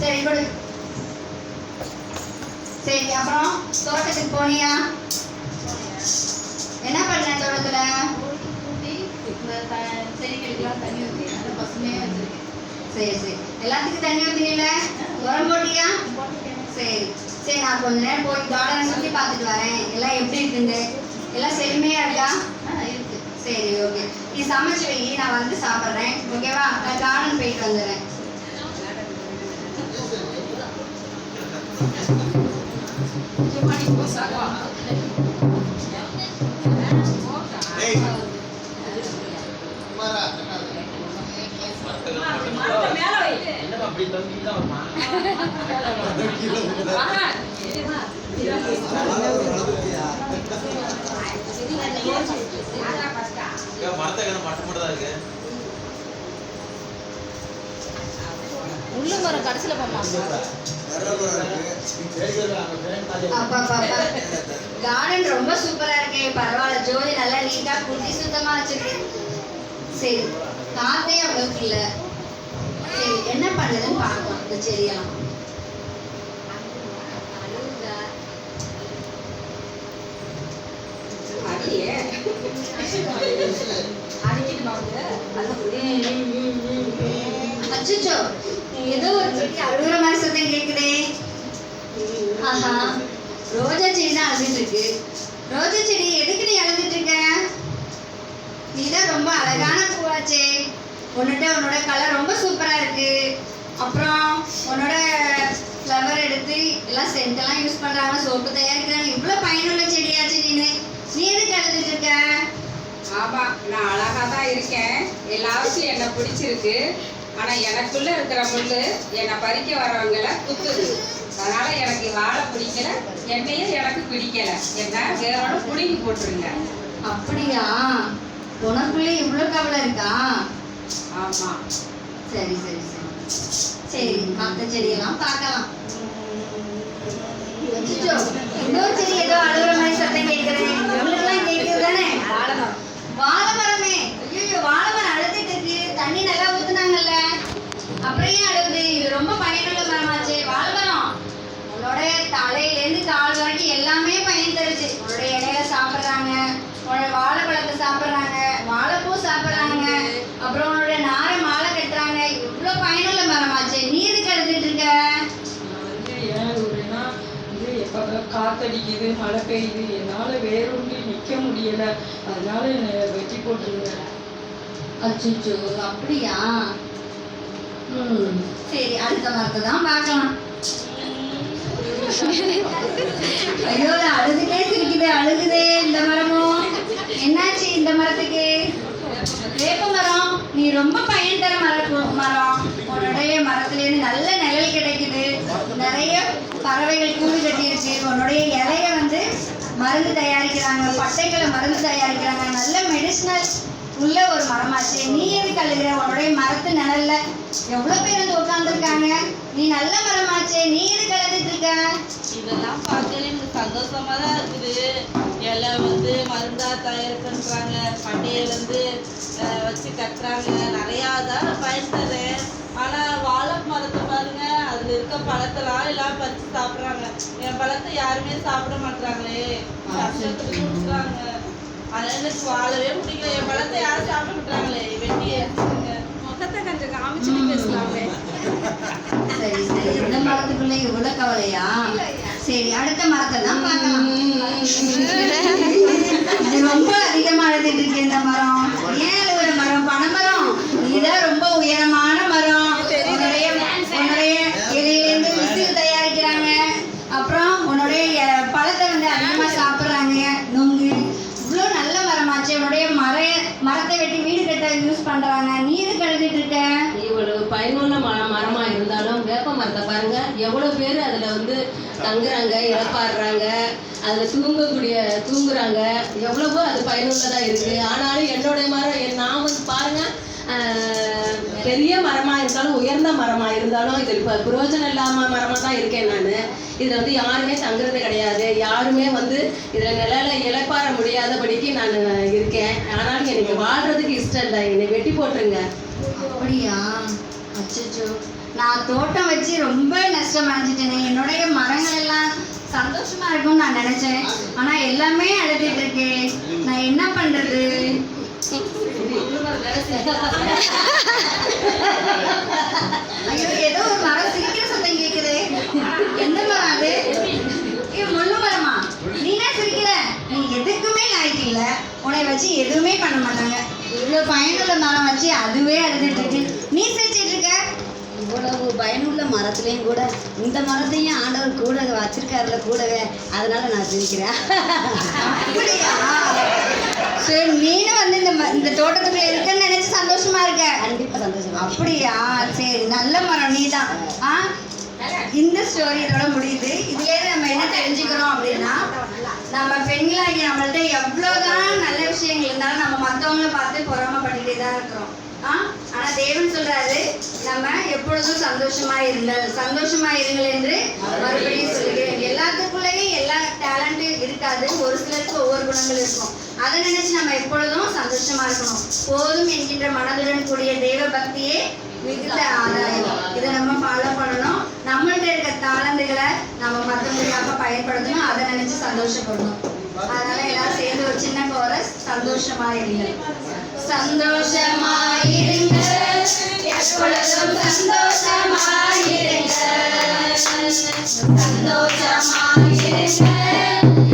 சரி கொடு. சரி அப்புறம் தோட்டத்துக்கு போனியா? என்ன பண்ண தோட்டத்துல? செடிகளுக்கெல்லாம் தண்ணி ஊற்றி நல்லா பசுமையாக வச்சிருக்கேன் சரி சரி. எல்லாத்துக்கும் தண்ணி ஊத்தினில? உரம் போட்டியா? சரி. சரி நான் கொஞ்ச நேரம் போய் கார்டனை சுற்றி பார்த்துட்டு வரேன். எல்லாம் எப்படி இருக்குங்க எல்லாம் செழுமையா இருக்கா? இருக்கு சரி ஓகே நீ சமைச்சு வை நான் வந்து சாப்பிட்றேன். ஓகேவா? நான் கார்டன் போயிட்டு வந்துடுறேன். அப்படி தொங்கிட்டு தான் வருமா மரத்தை கடை மட்டம் மட்டும் தான் இருக்கு. முள்ளு மரம் கடைசியில் போமா அப்பா பாப்பா கார்டன் ரொம்ப சூப்பரா இருக்கே. பரவாயில்ல ஜோதி நல்லா நீட்டா குட்டி சுத்தமா வச்சிருக்கு. சரி காத்தே அவ்வளவுக்கு இல்ல. சரி என்ன பண்ணுதுன்னு பார்க்கலாம் இந்த செடியெல்லாம். அச்சச்சோ ஏதோ ஒரு செடி அழுகுற மாதிரி சத்தம் கேக்குதே. ஆஹா ரோஜா செடி தான் அழுதுட்டு இருக்கு ரோஜா செடி எதுக்கு நீ அழுதுட்டு இருக்க நீதான் ரொம்ப அழகான பூவாச்சே. உன்னிட்ட உன்னோட கலர் ரொம்ப சூப்பராக இருக்கு. அப்புறம் உன்னோட ஃப்ளவர் எடுத்து எல்லாம் சென்ட் எல்லாம் யூஸ் பண்ணுறாங்க சோப்பு தயாரிக்கிறாங்க. இவ்வளோ பயனுள்ள செடியாச்சு நீனு. நீ எதுக்கு அழுதுட்டு இருக்க ஆமா நான் அழகா தான் இருக்கேன். எல்லாருக்கும் என்னை பிடிச்சிருக்கு. ஆனா எனக்குள்ள இருக்கிற முள்ளு என்னை பறிக்க வரவங்கள குத்துது. அதனால எனக்கு வாழை பிடிக்கல என்னையும் எனக்கு பிடிக்கல. என்ன? வேறோட புடுங்கி போட்டுருங்க. அப்படியா? உனக்குள்ளே இவ்வளவு கவலை இருக்கா? ஆமா. சரி சரி சரி. சரி மத்த செடியெல்லாம் பார்க்கலாம். இன்னொரு செடி ஏதோ அழுகுற மாதிரி சத்தம் கேட்குது இவங்களுக்குலாம் கேட்குது தானே? வாழை வாழைமரமே. ஐயோ வாழைமரம் அழுதுட்டு இருக்கு. தண்ணி நல்லா ஊத்துனாங்கல்ல. அப்புறம் ஏன் அழுகுது இது ரொம்ப பயனுள்ள மரமாச்சே. வாழைமரம். உன்னோட தலையிலேருந்து கால் வரைக்கும் எல்லாமே பயன் தருச்சு உன்னோட இலையில சாப்பிட்றாங்க. உன்னோட வாழைப்பழத்தை சாப்பிட்றாங்க. வாழைப்பூ சாப்பிட்றாங்க. அப்புறம் உன்னோட நாரை மாலை கட்டுறாங்க. இவ்வளோ பயனுள்ள மரமாச்சே. நீ எதுக்கு அழுதுட்டு இருக்க? காத்தடிக்குது மழை பெய்யுது. என்னால் ஒன்று நிற்க முடியல. அதனால என்னை வெட்டி போட்டுருங்க. அச்சோ அப்படியா? ம். சரி அடுத்த மரத்தை தான் பார்க்கலாம். ஐயோ அழுதுட்டே சிரிக்குது அழுகுதே இந்த மரமும் என்னாச்சு இந்த மரத்துக்கு? வேப்ப மரம். நீ ரொம்ப பயன் தர மரம் மரம். உன்னுடைய மரத்துலேருந்து நல்ல நிழல் கிடைக்குது. நிறைய பறவைகள் கூடு கட்டியிருக்கு. உன்னுடைய இலைய மருந்து தயாரிக்கிறாங்க பட்டைகளை மருந்து தயாரிக்கிறாங்க. நல்ல மெடிசினல் உள்ள ஒரு மரமாச்சு. நீ எதுக்கு அழுகிற? உன்னுடைய மரத்து நிழல்ல எவ்வளவு பேர் வந்து உட்காந்துருக்காங்க நீ நல்ல மரமாச்சே. நீ எதுக்கு அழுதுட்டு இருக்க? இதெல்லாம் பார்க்கல எனக்கு சந்தோஷமா தான் இருக்குது. இலை வந்து மருந்தா தயார் பண்றாங்க பட்டையை வந்து வச்சு கட்டுறாங்க. நிறையா தான் பயன் தரேன். ஆனா வாழை மரத்தை பாருங்க. அதுல இருக்க பழத்தெல்லாம் எல்லாம் பறிச்சு சாப்பிடுறாங்க. பழத்தை யாருமே சாப்பிட மாட்டாங்களே கஷ்டத்துக்கு கொடுக்குறாங்க. அதனால வாழவே பிடிக்கல என் பழத்தை யாரும் சாப்பிட மாட்டாங்களே வெட்டி எடுத்துருங்க முகத்தை கொஞ்சம் காமிச்சுட்டு பேசலாமே. சரி சரி. இந்த மரத்துக்குள்ள இவ்வளவு கவலையா? சரி அடுத்த மரத்தை தான் பார்க்கலாம். இது ரொம்ப அதிகமா இருக்கு இந்த மரம். ஏன் அழுகுற மரம்? பனைமரம். நீதான் ரொம்ப உயரமான மரம் உன்னுடைய உன்னுடைய இலையிலேருந்து விசில் தயாரிக்கிறாங்க அப்புறம் உன்னுடைய அஹ், பழத்தை வந்து அதிகமா சாப்பிடுறாங்க நுங்கு இவ்வளோ நல்ல மரமாச்சு உன்னுடைய மர மரத்தை வெட்டி வீடு கட்ட யூஸ் பண்றாங்க நீ எதுக்கு அழுதுட்டு இருக்க இவ்வளவு பயனுள்ள மர மரமா இருந்தாலும் வேப்ப மரத்தை பாருங்க. எவ்வளவு பேர் அதுல வந்து தங்குறாங்க இழப்பாடுறாங்க அதுல தூங்கக்கூடிய தூங்குறாங்க. எவ்வளவோ அது பயனுள்ளதா இருக்கு. ஆனாலும் என்னுடைய மரம் என் நான் வந்து பாருங்க பெரிய மரமா இருந்தாலும் உயர்ந்த மரமா இருந்தாலும் இது இப்போ பிரயோஜனம் இல்லாம மரமா தான் இருக்கேன் நான். இதுல வந்து யாருமே தங்குறது கிடையாது. யாருமே வந்து இதுல நிழல இழப்பாற முடியாதபடிக்கு நான் இருக்கேன். ஆனாலும் எனக்கு வாழ்றதுக்கு இஷ்டம் இல்லை. என்னை வெட்டி போட்டுருங்க. அப்படியா? அச்சோ நான் தோட்டம் வச்சு ரொம்ப நஷ்டம் அடைஞ்சிட்டேனே. என்னுடைய மரங்கள் எல்லாம் சந்தோஷமா இருக்கும்னு நான் நினைச்சேன். ஆனா எல்லாமே அழுதுட்டு இருக்கே. நான் என்ன பண்றது? ஐயோ ஏதோ ஒரு மரம் சிரிக்கிற சத்தம் கேக்குது. எந்த மரம் அது? முள்ளு மரமா? நீ என்ன சிரிக்கிற நீ எதுக்குமே லாய்க்கு இல்ல. உன்னை வச்சு எதுவுமே பண்ண மாட்டாங்க. இவ்வளவு பயனுள்ள மரம் வச்சு அதுவே அழுதுட்டு இருக்கு. நீ சிரிச்சிட்டு இருக்க? இவ்வளவு பயனுள்ள மரத்துலேயும் கூட இந்த மரத்தையும் ஆண்டவர் கூட வச்சிருக்காருல கூடவே அதனால நான் அப்படியா? சரி நீனும் வந்து இந்த இந்த தோட்டத்துக்குள்ள இருக்கன்னு நினைச்சு சந்தோஷமா இருக்க? கண்டிப்பா சந்தோஷமா அப்படியா? சரி நல்ல மரம் நீதான். ஆ? இந்த ஸ்டோரி இதோட முடியுது. இதுல இருந்து நம்ம என்ன தெரிஞ்சுக்கிறோம் அப்படின்னா நம்ம பெண்களாகி நம்மள்ட்ட எவ்வளவுதான் நல்ல விஷயங்கள் இருந்தாலும் நம்ம மத்தவங்கள பார்த்து பொறாமப்பட்டுட்டே தான் இருக்கிறோம். ஆனா தேவன் சொல்றாரு நம்ம எப்பொழுதும் சந்தோஷமா இருங்கள். சந்தோஷமா இருங்கள் என்று மறுபடியும் சொல்லுகிறேன். எல்லாத்துக்குள்ளேயும் எல்லா டேலண்ட் இருக்காது. ஒரு சிலருக்கு ஒவ்வொரு குணங்கள் இருக்கும். அதை நினைச்சு நம்ம எப்பொழுதும் சந்தோஷமா இருக்கணும். போதும் என்கின்ற மனதுடன் கூடிய தெய்வ பக்தியே மிகுந்த ஆதாயம். இதை நம்ம ஃபாலோ பண்ணணும். நம்மள்கிட்ட இருக்க தாளந்துகளை நம்ம மற்றவங்களுக்காக பயன்படுத்தணும். அதை நினைச்சு சந்தோஷப்படணும். அதனால எல்லாரும் சேர்ந்து ஒரு சின்ன கோரஸ் சந்தோஷமா இருங்க சந்தோஷமா இருங்க எப்பொழுதும் சந்தோஷமா இருங்க சந்தோஷமா இருங்க